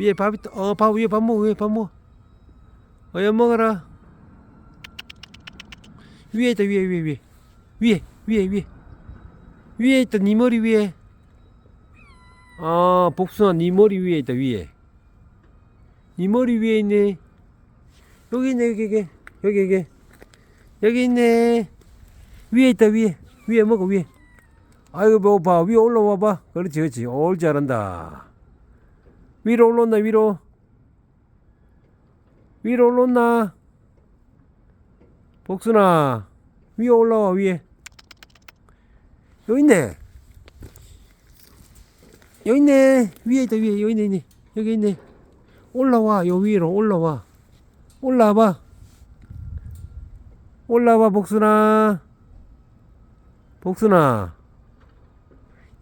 위에 밥 있다. 어, 밥 위에 밥 먹어. 위에 밥 먹어. 어여 먹어라. 위에 있다. 위에 위에 위에. 위에 위에 위에. 위에 있다. 네 머리 위에. 아, 복숭아 네 머리 위에 있다. 위에. 네 머리 위에 있네. 여기 있네. 여기 여기. 여기 여기. 여기 있네. 위에 있다. 위에. 위에 먹어. 위에. 아이고 배고파. 위에 올라와 봐. 그렇지 그렇지. 올 잘한다. 위로 올라온다 위로. 위로 올라온나 복순아 위에 올라와 위에. 여기 있네. 여기 있네. 위에 있다 위에. 여기 있네, 있네. 여기 있네. 올라와 요 위로 올라와. 올라와봐. 올라와 복순아. 복순아.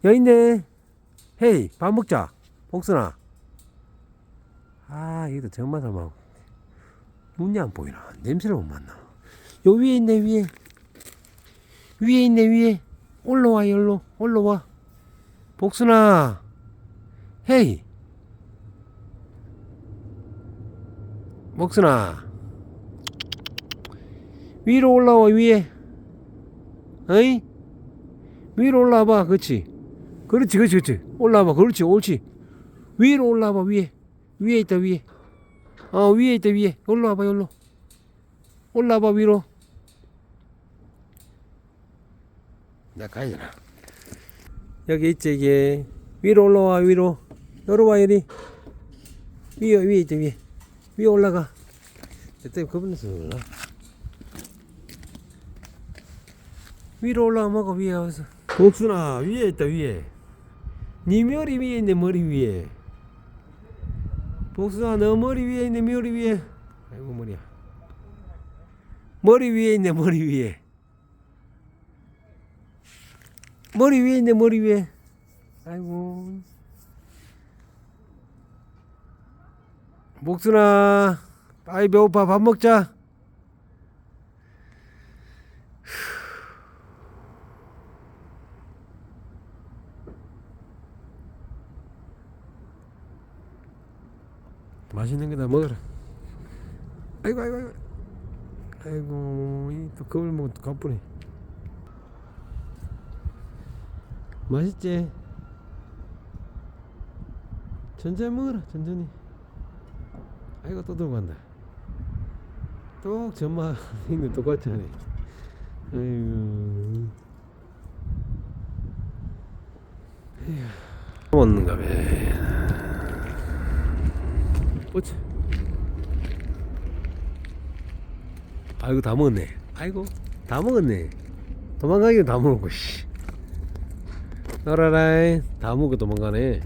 여기 있네. 헤이 밥 먹자 복순아 아 여기도 정말 막 눈이 안 보이나? 냄새를 못 맡나? 요 위에 있네 위에. 위에 있네 위에. 올라와 열로. 올라와. 복순아. 헤이. 복순아. 위로 올라와 위에. 어이? 위로 올라와봐 그렇지. 그렇지 그렇지 그렇지. 올라와봐 그렇지 옳지. 위로 올라와봐 위에 위에 있다 위에. 어 위에 있다 위에. 올라 와봐 여기로. 올라와봐 위로. 나 가야 되나? 여기 있지 이게. 위로 올라와 위로. 여기 와 여기. 위에 위에 있다 위에. 위에 올라가. 내 때문에 겁나서 올라 위로 올라와 먹어 위에 와서. 복순아 위에 있다 위에. 네 머리 위에 있네 머리 위에 복숭아 너 머리 위에 있네 머리 위에. 아이고 머리야. 머리 위에 있네 머리 위에. 머리 위에 있네 머리 위에. 아이고. 복순아 아이 배고파. 밥 먹자 맛있는 거다 먹어라. 아이고 아이고 아이고. 아이고 이또 겁을 먹고 또 가쁘네. 맛있지? 천천히 먹어라 천천히. 아이고 또 들고 간다. 또 전마 형님 똑같이 하네. 아이고. 먹는가 봐. 어째? 아이고 다 먹었네. 아이고 다 먹었네. 도망가기는 다 먹었고 씨. 알아라 다 먹고 도망가네.